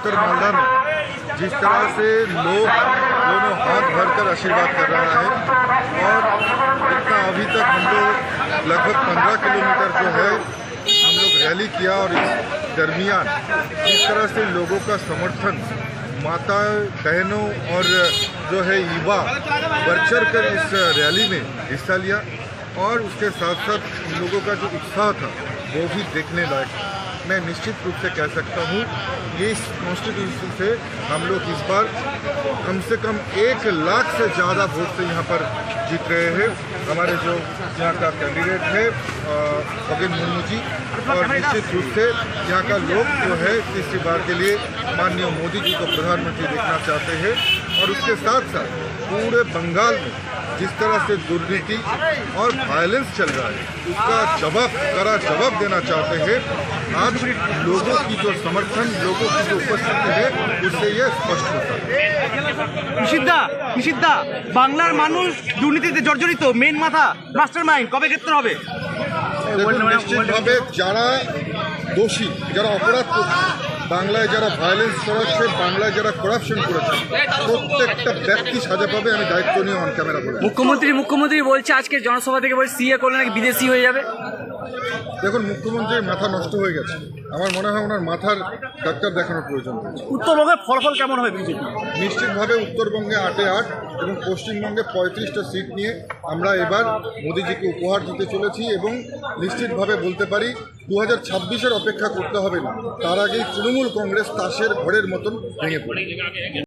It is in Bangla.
उत्तर मालदा में, जिस तरह से लोग दोनों हाथ भरकर आशीर्वाद कर रहा है, और इतना अभी तक हम लोग लगभग पंद्रह किलोमीटर जो है, हम लोग रैली किया और इस दरमियान जिस तरह से लोगों का समर्थन माता बहनों और जो है युवा बढ़ चढ़ कर इस रैली में हिस्सा लिया, और उसके साथ साथ लोगों का जो उत्साह था, वो भी देखने लायक था। मैं निश्चित रूप से कह सकता हूँ ये इस कॉन्स्टिट्यूशन से हम लोग इस बार कम से कम एक लाख से ज़्यादा वोट से यहाँ पर जीत रहे हैं। हमारे जो यहाँ का कैंडिडेट है अ, खगेन मुर्मू जी और निश्चित रूप से यहाँ का लोग जो है तीसरी बार के लिए माननीय मोदी जी को प्रधानमंत्री देखना चाहते हैं। और उसके साथ साथ पूरे बंगाल में जिस तरह से दुर्नीति और वायलेंस चल रहा है उसका जवाब कड़ा जवाब देना चाहते हैं आज लोगों की जो समर्थन लोगों की जो उपस्थिति है उससे यह स्पष्ट होता है নিষিদ্ধা নিষিদ্ধা বাংলার মানুষ দুর্নীতিতে জর্জরিত মেন মাথা মাস্টার মাইন্ড কবে গ্রেপ্তার হবে দেখুন নিশ্চিতভাবে যারা দোষী যারা অপরাধ করছে বাংলায় যারা ভায়োলেন্স করাচ্ছে বাংলায় যারা করাপশন করেছে প্রত্যেকটা ব্যক্তি সাজা পাবে আমি দায়িত্ব নিয়ে অন ক্যামেরা বলে মুখ্যমন্ত্রী মুখ্যমন্ত্রী বলছে আজকে জনসভা থেকে বলছে সিএ করলে নাকি বিদেশি হয়ে যাবে। দেখুন মুখ্যমন্ত্রীর মাথা নষ্ট হয়ে গেছে। আমার মনে হয় ওনার মাথার ডাক্তার দেখানোর প্রয়োজন উত্তরবঙ্গের ফলাফল কেমন হবে বিজেপি নিশ্চিতভাবে উত্তরবঙ্গে আটে আট এবং পশ্চিমবঙ্গে পঁয়ত্রিশটা সিট নিয়ে আমরা এবার মোদিজিকে উপহার দিতে চলেছি এবং নিশ্চিতভাবে বলতে পারি দু হাজার ছাব্বিশের অপেক্ষা করতে হবে না। তার আগেই তৃণমূল কংগ্রেস তাসের ঘরের মতন ভেঙে পড়ে।